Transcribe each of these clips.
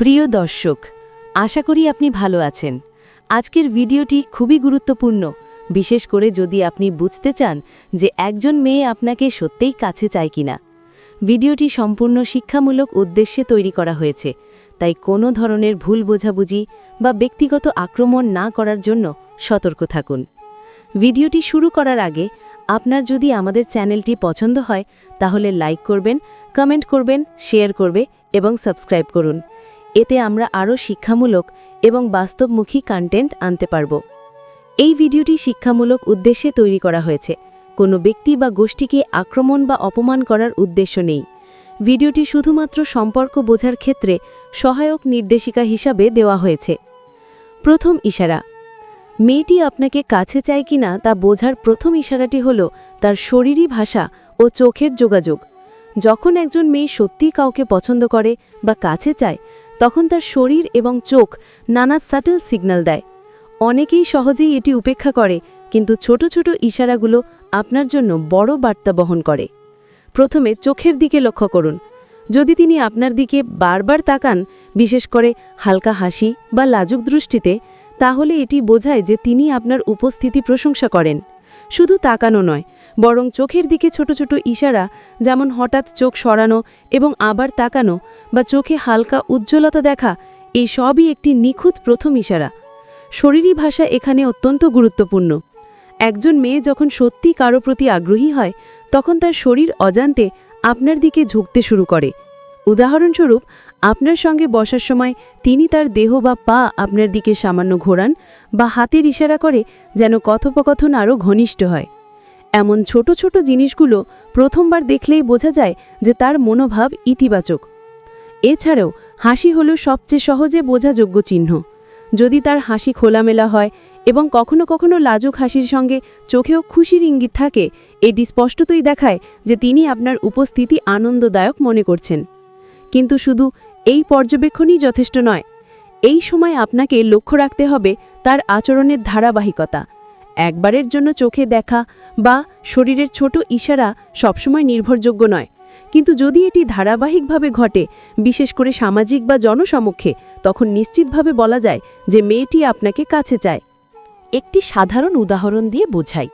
প্রিয় দর্শক, আশা করি আপনি ভালো আছেন। আজকের ভিডিওটি খুবই গুরুত্বপূর্ণ। বিশেষ করে যদি আপনি বুঝতে চান যে একজন মেয়ে আপনাকে সত্যিই কাছে চায় কিনা। ভিডিওটি সম্পূর্ণ শিক্ষামূলক উদ্দেশ্যে তৈরি করা হয়েছে। তাই কোনো ধরনের ভুল বোঝাবুঝি বা ব্যক্তিগত আক্রমণ না করার জন্য সতর্ক থাকুন। ভিডিওটি শুরু করার আগে আপনার যদি আমাদের চ্যানেলটি পছন্দ হয়, তাহলে লাইক করবেন, কমেন্ট করবেন, শেয়ার করবে এবং সাবস্ক্রাইব করুন। এতে আমরা আরও শিক্ষামূলক এবং বাস্তবমুখী কন্টেন্ট আনতে পারব। এই ভিডিওটি শিক্ষামূলক উদ্দেশ্যে তৈরি করা হয়েছে। কোনো ব্যক্তি বা গোষ্ঠীকে আক্রমণ বা অপমান করার উদ্দেশ্য নেই। ভিডিওটি শুধুমাত্র সম্পর্ক বোঝার ক্ষেত্রে সহায়ক নির্দেশিকা হিসাবে দেওয়া হয়েছে। প্রথম ইশারা, মেয়েটি আপনাকে কাছে চায় কিনা তা বোঝার প্রথম ইশারাটি হল তার শরীরী ভাষা ও চোখের যোগাযোগ। যখন একজন মেয়ে সত্যি কাউকে পছন্দ করে বা কাছে চায় তখন তার শরীর এবং চোখ নানা সাটল সিগন্যাল দেয়। অনেকেই সহজেই এটি উপেক্ষা করে, কিন্তু ছোট ছোট ইশারাগুলো আপনার জন্য বড় বার্তা বহন করে। প্রথমে চোখের দিকে লক্ষ্য করুন। যদি তিনি আপনার দিকে বারবার তাকান, বিশেষ করে হালকা হাসি বা লাজুক দৃষ্টিতে, তাহলে এটি বোঝায় যে তিনি আপনার উপস্থিতি প্রশংসা করেন। শুধু তাকানো নয়, বরং চোখের দিকে ছোট ছোট ইশারা, যেমন হঠাৎ চোখ সরানো এবং আবার তাকানো বা চোখে হালকা উজ্জ্বলতা দেখা, এই সবই একটি নিখুঁত প্রথম ইশারা। শরীরী ভাষা এখানে অত্যন্ত গুরুত্বপূর্ণ। একজন মেয়ে যখন সত্যি কারও প্রতি আগ্রহী হয়, তখন তার শরীর অজান্তে আপনার দিকে ঝুঁকতে শুরু করে। উদাহরণস্বরূপ, আপনার সঙ্গে বসার সময় তিনি তার দেহ বা পা আপনার দিকে সামান্য ঘোরান বা হাতের ইশারা করে যেন কথোপকথন আরও ঘনিষ্ঠ হয়। এমন ছোট ছোট জিনিসগুলো প্রথমবার দেখলেই বোঝা যায় যে তার মনোভাব ইতিবাচক। এছাড়াও, হাসি হল সবচেয়ে সহজে বোঝাযোগ্য চিহ্ন। যদি তার হাসি খোলামেলা হয় এবং কখনো কখনো লাজুক হাসির সঙ্গে চোখেও খুশির ইঙ্গিত থাকে, এটি স্পষ্টতই দেখায় যে তিনি আপনার উপস্থিতি আনন্দদায়ক মনে করছেন। কিন্তু শুধু এই পর্যবেক্ষণই যথেষ্ট নয়। এই সময় আপনাকে লক্ষ্য রাখতে হবে তার আচরণের ধারাবাহিকতা। একবারের জন্য চোখে দেখা বা শরীরের ছোট ইশারা সবসময় নির্ভরযোগ্য নয়। কিন্তু যদি এটি ধারাবাহিকভাবে ঘটে, বিশেষ করে সামাজিক বা জনসমক্ষে, তখন নিশ্চিতভাবে বলা যায় যে মেয়েটি আপনাকে কাছে চায়। একটি সাধারণ উদাহরণ দিয়ে বোঝাই।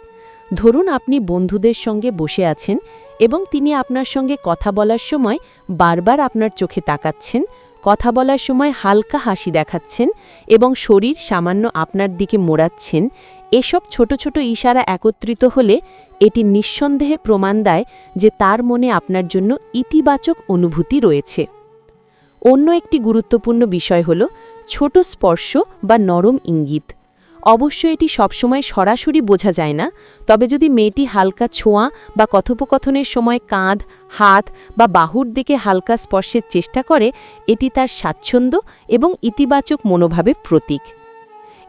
ধরুন আপনি বন্ধুদের সঙ্গে বসে আছেন এবং তিনি আপনার সঙ্গে কথা বলার সময় বারবার আপনার চোখে তাকাচ্ছেন, কথা বলার সময় হালকা হাসি দেখাচ্ছেন এবং শরীর সামান্য আপনার দিকে মোড়াচ্ছেন। এসব ছোট ছোট ইশারা একত্রিত হলে এটি নিঃসন্দেহে প্রমাণ দেয় যে তার মনে আপনার জন্য ইতিবাচক অনুভূতি রয়েছে। অন্য একটি গুরুত্বপূর্ণ বিষয় হল ছোট স্পর্শ বা নরম ইঙ্গিত। অবশ্য এটি সবসময় সরাসরি বোঝা যায় না। তবে যদি মেয়েটি হালকা ছোঁয়া বা কথোপকথনের সময় কাঁধ, হাত বা বাহুর দিকে হালকা স্পর্শের চেষ্টা করে, এটি তার স্বাচ্ছন্দ্য এবং ইতিবাচক মনোভাবের প্রতীক।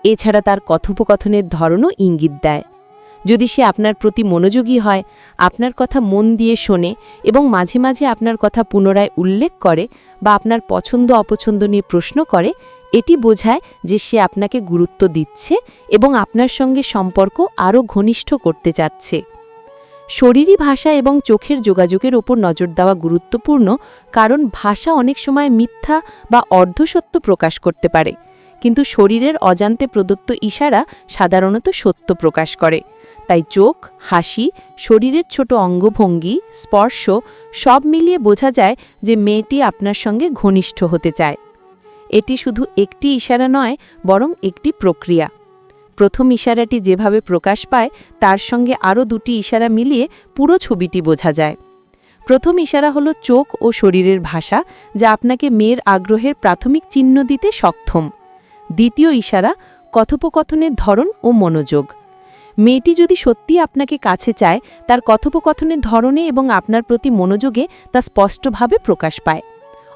এছাড়া তার কথোপকথনের ধরনও ইঙ্গিত দেয়। যদি সে আপনার প্রতি মনোযোগী হয়, আপনার কথা মন দিয়ে শোনে এবং মাঝে মাঝে আপনার কথা পুনরায় উল্লেখ করে বা আপনার পছন্দ অপছন্দ নিয়ে প্রশ্ন করে এটি বোঝায় যে সে আপনাকে গুরুত্ব দিচ্ছে এবং আপনার সঙ্গে সম্পর্ক আরও ঘনিষ্ঠ করতে চাচ্ছে। শরীরী ভাষা এবং চোখের যোগাযোগের ওপর নজর দেওয়া গুরুত্বপূর্ণ, কারণ ভাষা অনেক সময় মিথ্যা বা অর্ধসত্য প্রকাশ করতে পারে। কিন্তু শরীরের অজান্তে প্রদত্ত ইশারা সাধারণত সত্য প্রকাশ করে। তাই চোখ, হাসি, শরীরের ছোট অঙ্গভঙ্গি, স্পর্শ সব মিলিয়ে বোঝা যায় যে মেয়েটি আপনার সঙ্গে ঘনিষ্ঠ হতে চায়। এটি শুধু একটি ইশারা নয়, বরং একটি প্রক্রিয়া। প্রথম ইশারাটি যেভাবে প্রকাশ পায়, তার সঙ্গে আরও দুটি ইশারা মিলিয়ে পুরো ছবিটি বোঝা যায়। প্রথম ইশারা হলো চোখ ও শরীরের ভাষা, যা আপনাকে মেয়ের আগ্রহের প্রাথমিক চিহ্ন দিতে সক্ষম। দ্বিতীয় ইশারা, কথোপকথনের ধরন ও মনোযোগ। মেয়েটি যদি সত্যি আপনাকে কাছে চায়, তার কথোপকথনের ধরনে এবং আপনার প্রতি মনোযোগে তা স্পষ্টভাবে প্রকাশ পায়।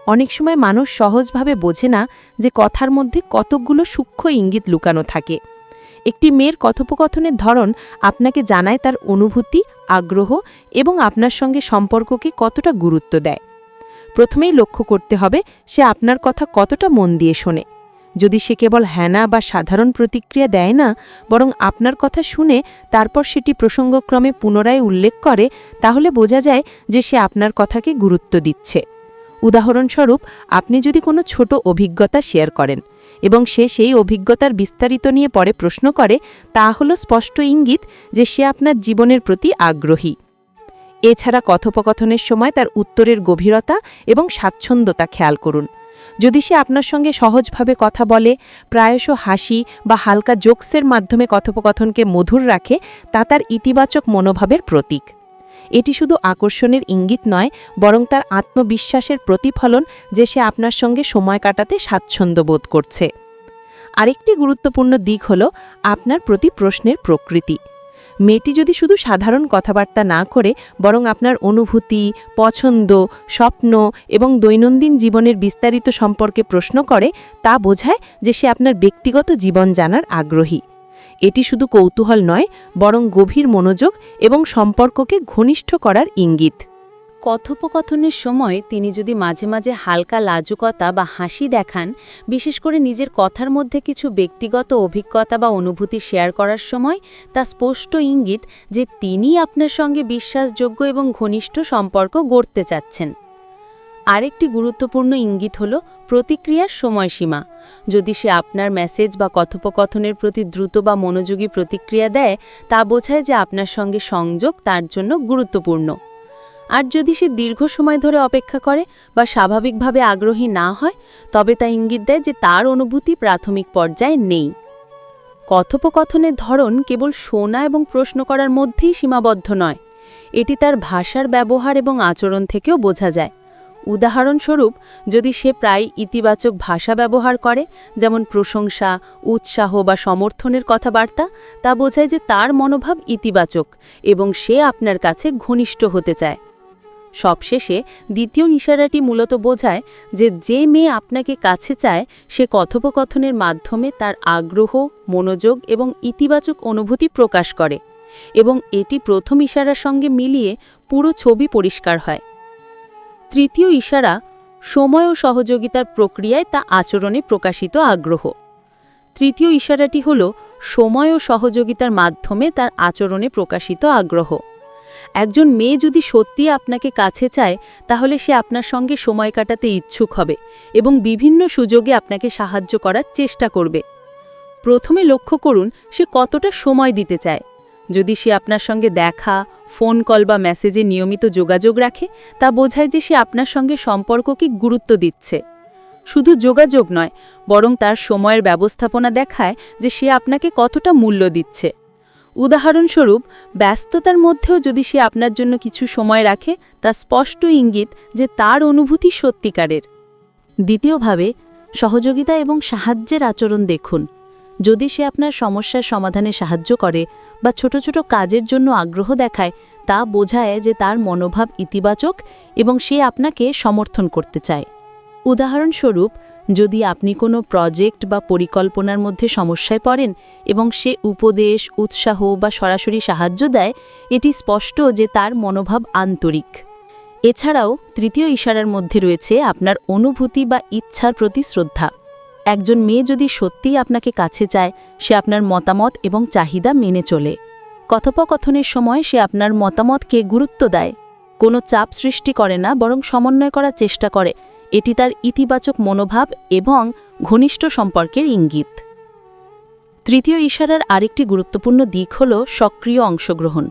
অনেক সময় মানুষ সহজভাবে বোঝে না যে কথার মধ্যে কতকগুলো সূক্ষ্ম ইঙ্গিত লুকানো থাকে। একটি মেয়ের কথোপকথনের ধরন আপনাকে জানায় তার অনুভূতি, আগ্রহ এবং আপনার সঙ্গে সম্পর্ককে কতটা গুরুত্ব দেয়। প্রথমেই লক্ষ্য করতে হবে সে আপনার কথা কতটা মন দিয়ে শোনে। যদি সে কেবল হ্যানা বা সাধারণ প্রতিক্রিয়া দেয় না, বরং আপনার কথা শুনে তারপর সেটি প্রসঙ্গক্রমে পুনরায় উল্লেখ করে, তাহলে বোঝা যায় যে সে আপনার কথাকে গুরুত্ব দিচ্ছে। উদাহরণস্বরূপ, আপনি যদি কোনো ছোট অভিজ্ঞতা শেয়ার করেন এবং সে সেই অভিজ্ঞতার বিস্তারিত নিয়ে পরে প্রশ্ন করে, তা হলো স্পষ্ট ইঙ্গিত যে সে আপনার জীবনের প্রতি আগ্রহী। এছাড়া কথোপকথনের সময় তার উত্তরের গভীরতা এবং স্বাচ্ছন্দ্যতা খেয়াল করুন। যদি সে আপনার সঙ্গে সহজভাবে কথা বলে, প্রায়শ হাসি বা হালকা জোকসের মাধ্যমে কথোপকথনকে মধুর রাখে, তা তার ইতিবাচক মনোভাবের প্রতীক। এটি শুধু আকর্ষণের ইঙ্গিত নয়, বরং তার আত্মবিশ্বাসের প্রতিফলন যে সে আপনার সঙ্গে সময় কাটাতে স্বাচ্ছন্দ্য বোধ করছে। আরেকটি গুরুত্বপূর্ণ দিক হল আপনার প্রতি প্রশ্নের প্রকৃতি। মেয়েটি যদি শুধু সাধারণ কথাবার্তা না করে, বরং আপনার অনুভূতি, পছন্দ, স্বপ্ন এবং দৈনন্দিন জীবনের বিস্তারিত সম্পর্কে প্রশ্ন করে, তা বোঝায় যে সে আপনার ব্যক্তিগত জীবন জানার আগ্রহী। এটি শুধু কৌতূহল নয়, বরং গভীর মনোযোগ এবং সম্পর্ককে ঘনিষ্ঠ করার ইঙ্গিত। কথোপকথনের সময় তিনি যদি মাঝে মাঝে হালকা লাজুকতা বা হাসি দেখান, বিশেষ করে নিজের কথার মধ্যে কিছু ব্যক্তিগত অভিজ্ঞতা বা অনুভূতি শেয়ার করার সময়, তা স্পষ্ট ইঙ্গিত যে তিনি আপনার সঙ্গে বিশ্বাসযোগ্য এবং ঘনিষ্ঠ সম্পর্ক গড়তে চাচ্ছেন। আরেকটি গুরুত্বপূর্ণ ইঙ্গিত হল প্রতিক্রিয়ার সময়সীমা। যদি সে আপনার মেসেজ বা কথোপকথনের প্রতি দ্রুত বা মনোযোগী প্রতিক্রিয়া দেয়, তা বোঝায় যে আপনার সঙ্গে সংযোগ তার জন্য গুরুত্বপূর্ণ। আর যদি সে দীর্ঘ সময় ধরে অপেক্ষা করে বা স্বাভাবিকভাবে আগ্রহী না হয়, তবে তা ইঙ্গিত দেয় যে তার অনুভূতি প্রাথমিক পর্যায়ে নেই। কথোপকথনের ধরন কেবল শোনা এবং প্রশ্ন করার মধ্যেই সীমাবদ্ধ নয়। এটি তার ভাষার ব্যবহার এবং আচরণ থেকেও বোঝা যায়। উদাহরণস্বরূপ, যদি সে প্রায় ইতিবাচক ভাষা ব্যবহার করে, যেমন প্রশংসা, উৎসাহ বা সমর্থনের কথাবার্তা, তা বোঝায় যে তার মনোভাব ইতিবাচক এবং সে আপনার কাছে ঘনিষ্ঠ হতে চায়। সবশেষে, দ্বিতীয় ইশারাটি মূলত বোঝায় যে যে মেয়ে আপনাকে কাছে চায়, সে কথোপকথনের মাধ্যমে তার আগ্রহ, মনোযোগ এবং ইতিবাচক অনুভূতি প্রকাশ করে এবং এটি প্রথম ইশারার সঙ্গে মিলিয়ে পুরো ছবি পরিষ্কার হয়। তৃতীয় ইশারা, সময় ও সহযোগিতার প্রক্রিয়ায় তা আচরণে প্রকাশিত আগ্রহ। তৃতীয় ইশারাটি হল, সময় ও সহযোগিতার মাধ্যমে তার আচরণে প্রকাশিত আগ্রহ। একজন মেয়ে যদি সত্যি আপনাকে কাছে চায়, তাহলে সে আপনার সঙ্গে সময় কাটাতে ইচ্ছুক হবে এবং বিভিন্ন সুযোগে আপনাকে সাহায্য করার চেষ্টা করবে। প্রথমে লক্ষ্য করুন, সে কতটা সময় দিতে চায়। যদি সে আপনার সঙ্গে দেখা ফোন কল বা মেসেজে নিয়মিত যোগাযোগ রাখে, তা বোঝায় যে সে আপনার সঙ্গে সম্পর্ককে গুরুত্ব দিচ্ছে। শুধু যোগাযোগ নয়, বরং তার সময়ের ব্যবস্থাপনা দেখায় যে সে আপনাকে কতটা মূল্য দিচ্ছে। উদাহরণস্বরূপ, ব্যস্ততার মধ্যেও যদি সে আপনার জন্য কিছু সময় রাখে, তা স্পষ্ট ইঙ্গিত যে তার অনুভূতি সত্যিকারের। দ্বিতীয়ভাবে, সহযোগিতা এবং সাহায্যের আচরণ দেখুন। যদি সে আপনার সমস্যার সমাধানে সাহায্য করে বা ছোট ছোট কাজের জন্য আগ্রহ দেখায়, তা বোঝায় যে তার মনোভাব ইতিবাচক এবং সে আপনাকে সমর্থন করতে চায়। উদাহরণস্বরূপ, যদি আপনি কোনো প্রজেক্ট বা পরিকল্পনার মধ্যে সমস্যায় পড়েন এবং সে উপদেশ, উৎসাহ বা সরাসরি সাহায্য দেয়, এটি স্পষ্ট যে তার মনোভাব আন্তরিক। এছাড়াও, তৃতীয় ইশারার মধ্যে রয়েছে আপনার অনুভূতি বা ইচ্ছার প্রতি শ্রদ্ধা। একজন মেয়ে যদি সত্যিই আপনাকে কাছে চায়, সে আপনার মতামত এবং চাহিদা মেনে চলে। কথোপকথনের সময় সে আপনার মতামতকে গুরুত্ব দেয়। কোনো চাপ সৃষ্টি করে না, বরং সমন্বয় করার চেষ্টা করে। এটি তার ইতিবাচক মনোভাব এবং ঘনিষ্ঠ সম্পর্কের ইঙ্গিত। তৃতীয় ইশারার আরেকটি গুরুত্বপূর্ণ দিক হল সক্রিয় অংশগ্রহণ।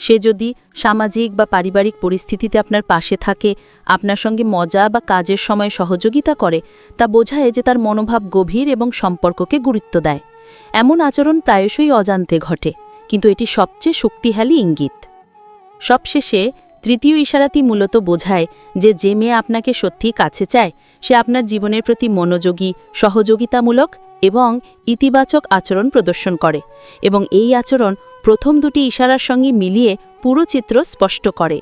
সে যদি সামাজিক বা পারিবারিক পরিস্থিতিতে আপনার পাশে থাকে, আপনার সঙ্গে মজা বা কাজের সময় সহযোগিতা করে, তা বোঝায় যে তার মনোভাব গভীর এবং সম্পর্ককে গুরুত্ব দেয়। এমন আচরণ প্রায়শই অজান্তে ঘটে, কিন্তু এটি সবচেয়ে শক্তিশালী ইঙ্গিত। সবশেষে, তৃতীয় ইশারাটি মূলত বোঝায় যে যে মেয়ে আপনাকে সত্যিই কাছে চায়, সে আপনার জীবনের প্রতি মনোযোগী, সহযোগিতামূলক এবং ইতিবাচক আচরণ প্রদর্শন করে এবং এই আচরণ প্রথম দুটি ইশারার সঙ্গে মিলিয়ে পুরো চিত্র স্পষ্ট করে।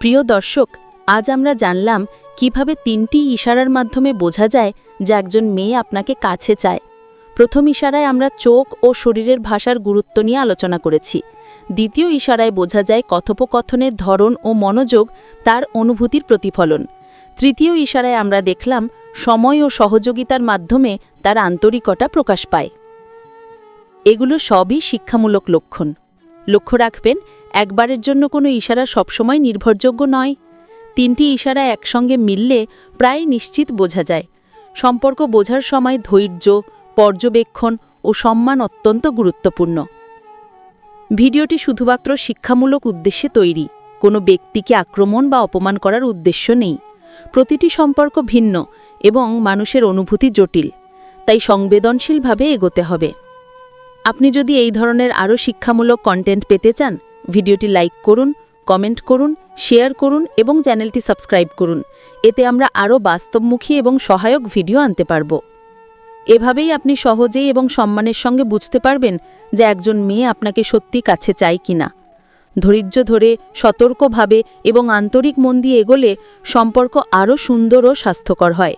প্রিয় দর্শক, আজ আমরা জানলাম কীভাবে তিনটি ইশারার মাধ্যমে বোঝা যায় যে একজন মেয়ে আপনাকে কাছে চায়। প্রথম ইশারায় আমরা চোখ ও শরীরের ভাষার গুরুত্ব নিয়ে আলোচনা করেছি। দ্বিতীয় ইশারায় বোঝা যায় কথোপকথনের ধরন ও মনোযোগ তার অনুভূতির প্রতিফলন। তৃতীয় ইশারায় আমরা দেখলাম সময় ও সহযোগিতার মাধ্যমে তার আন্তরিকতা প্রকাশ পায়। এগুলো সবই শিক্ষামূলক লক্ষণ। লক্ষ্য রাখবেন, একবারের জন্য কোনো ইশারা সবসময় নির্ভরযোগ্য নয়। তিনটি ইশারা একসঙ্গে মিললে প্রায় নিশ্চিত বোঝা যায়। সম্পর্ক বোঝার সময় ধৈর্য, পর্যবেক্ষণ ও সম্মান অত্যন্ত গুরুত্বপূর্ণ। ভিডিওটি শুধুমাত্র শিক্ষামূলক উদ্দেশ্যে তৈরি, কোনো ব্যক্তিকে আক্রমণ বা অপমান করার উদ্দেশ্য নেই। প্রতিটি সম্পর্ক ভিন্ন এবং মানুষের অনুভূতি জটিল, তাই সংবেদনশীলভাবে এগোতে হবে। আপনি যদি এই ধরনের আরও শিক্ষামূলক কন্টেন্ট পেতে চান, ভিডিওটি লাইক করুন কমেন্ট করুন শেয়ার করুন এবং চ্যানেলটি সাবস্ক্রাইব করুন। এতে আমরা আরও বাস্তবমুখী এবং সহায়ক ভিডিও আনতে পারব। এভাবেই আপনি সহজেই এবং সম্মানের সঙ্গে বুঝতে পারবেন যে একজন মেয়ে আপনাকে সত্যি কাছে চায় কিনা ধৈর্য ধরে, সতর্কভাবে এবং আন্তরিক মন দিয়ে এগোলে সম্পর্ক আরও সুন্দর ও স্বাস্থ্যকর হয়।